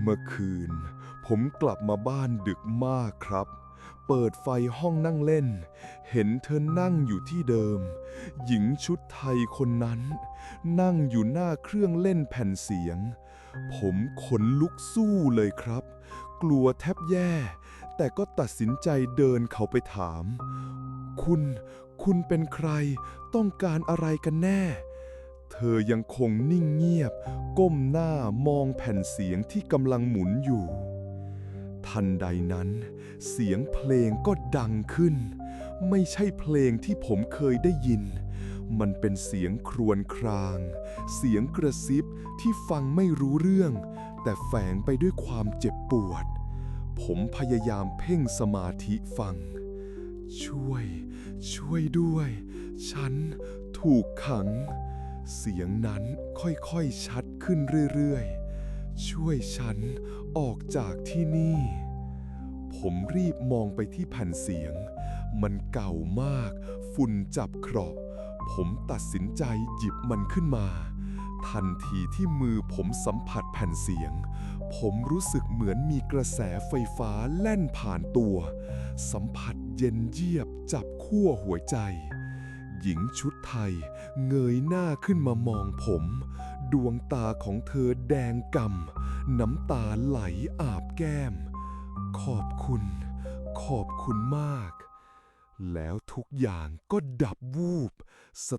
เมื่อคืน ผมกลับมาบ้านดึกมากครับ เปิดไฟห้องนั่งเล่น เห็นเธอนั่งอยู่ที่เดิม หญิงชุดไทยคนนั้น นั่งอยู่หน้าเครื่องเล่นแผ่นเสียง ผมขนลุกสู้เลยครับ กลัวแทบแย่ แต่ก็ตัดสินใจเดินเขาไปถาม คุณ คุณเป็นใคร ต้องการอะไรกันแน่ เธอยังคงนิ่งเงียบ ก้มหน้ามองแผ่นเสียงที่กำลังหมุนอยู่ ทันใดนั้น เสียงเพลงก็ดังขึ้น ไม่ใช่เพลงที่ผมเคยได้ยิน มันเป็นเสียงครวญคราง เสียงกระซิบที่ฟังไม่รู้เรื่อง แต่แฝงไปด้วยความเจ็บปวด ผมพยายามเพ่งสมาธิฟัง ช่วย ช่วยด้วย ฉันถูกขัง เสียงนั้นค่อยๆชัดขึ้นเรื่อยๆ ช่วยฉันออกจากที่นี่ ผมรีบมองไปที่แผ่นเสียง มันเก่ามาก ฝุ่นจับเคราะผมตัดสินใจหยิบมันขึ้นมา ทันทีที่มือผมสัมผัสแผ่นเสียง ผมรู้สึกเหมือนมีกระแสไฟฟ้าแล่นผ่านตัว สัมผัสเย็นเยียบจับขั้วหัวใจ หญิงชุดไทย เงยหน้าขึ้นมามองผม ดวงตาของเธอแดงกำน้ำตาไหลอาบแก้ม ขอบคุณ ขอบคุณมาก แล้วทุกอย่างก็ดับวูบ ส